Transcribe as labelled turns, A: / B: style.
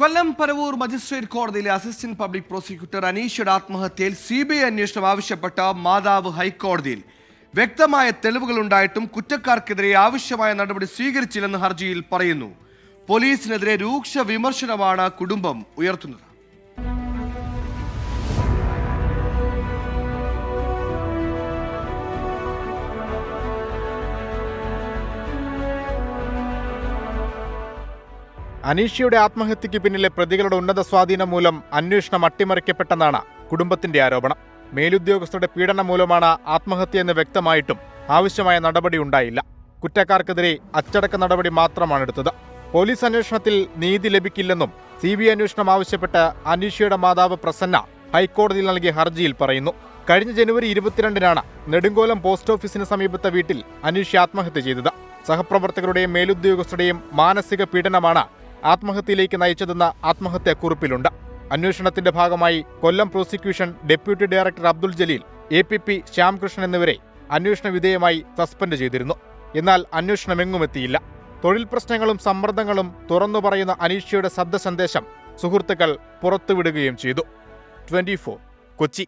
A: കൊല്ലം Paravur magistrate കോടതിയിലെ assistant public prosecutor അനീഷയുടെ ആത്മഹത്യയിൽ സി ബി ഐ അന്വേഷണം ആവശ്യപ്പെട്ട മാതാവ് ഹൈക്കോടതിയിൽ. വ്യക്തമായ തെളിവുകളുണ്ടായിട്ടും കുറ്റക്കാർക്കെതിരെ ആവശ്യമായ നടപടി സ്വീകരിച്ചില്ലെന്ന് ഹർജിയിൽ പറയുന്നു. പോലീസിനെതിരെ രൂക്ഷ വിമർശനമാണ് കുടുംബം ഉയർത്തുന്നത്.
B: അനീഷയുടെ ആത്മഹത്യയ്ക്ക് പിന്നിലെ പ്രതികളുടെ ഉന്നത സ്വാധീനം മൂലം അന്വേഷണം അട്ടിമറിക്കപ്പെട്ടെന്നാണ് കുടുംബത്തിന്റെ ആരോപണം. മേലുദ്യോഗസ്ഥരുടെ പീഡനം മൂലമാണ് ആത്മഹത്യയെന്ന് വ്യക്തമായിട്ടും ആവശ്യമായ നടപടി ഉണ്ടായില്ല. കുറ്റക്കാർക്കെതിരെ അച്ചടക്ക നടപടി മാത്രമാണ് എടുത്തത്. പോലീസ് അന്വേഷണത്തിൽ നീതി ലഭിക്കില്ലെന്നും സി ബി ഐ അന്വേഷണം ആവശ്യപ്പെട്ട് അനീഷയുടെ മാതാവ് പ്രസന്ന ഹൈക്കോടതിയിൽ നൽകിയ ഹർജിയിൽ പറയുന്നു. കഴിഞ്ഞ ജനുവരി ഇരുപത്തിരണ്ടിനാണ് നെടുങ്കോലം പോസ്റ്റ് ഓഫീസിന് സമീപത്തെ വീട്ടിൽ അനീഷ ആത്മഹത്യ ചെയ്തത്. സഹപ്രവർത്തകരുടെയും മേലുദ്യോഗസ്ഥരുടെയും മാനസിക പീഡനമാണ് ആത്മഹത്യയിലേക്ക് നയിച്ചതെന്ന ആത്മഹത്യാക്കുറിപ്പിലുണ്ട് അന്വേഷണത്തിന്റെ ഭാഗമായി Kollam prosecution deputy director Abdul Jaleel A P P Shyamkrishnan എന്നിവരെ അന്വേഷണ വിധേയമായി സസ്പെൻഡ് ചെയ്തിരുന്നു. എന്നാൽ അന്വേഷണമെങ്ങുമെത്തിയില്ല. തൊഴിൽ പ്രശ്നങ്ങളും സമ്മർദ്ദങ്ങളും തുറന്നു പറയുന്ന അനീഷയുടെ ശബ്ദ സന്ദേശം സുഹൃത്തുക്കൾ പുറത്തുവിടുകയും ചെയ്തു. ട്വന്റി കൊച്ചി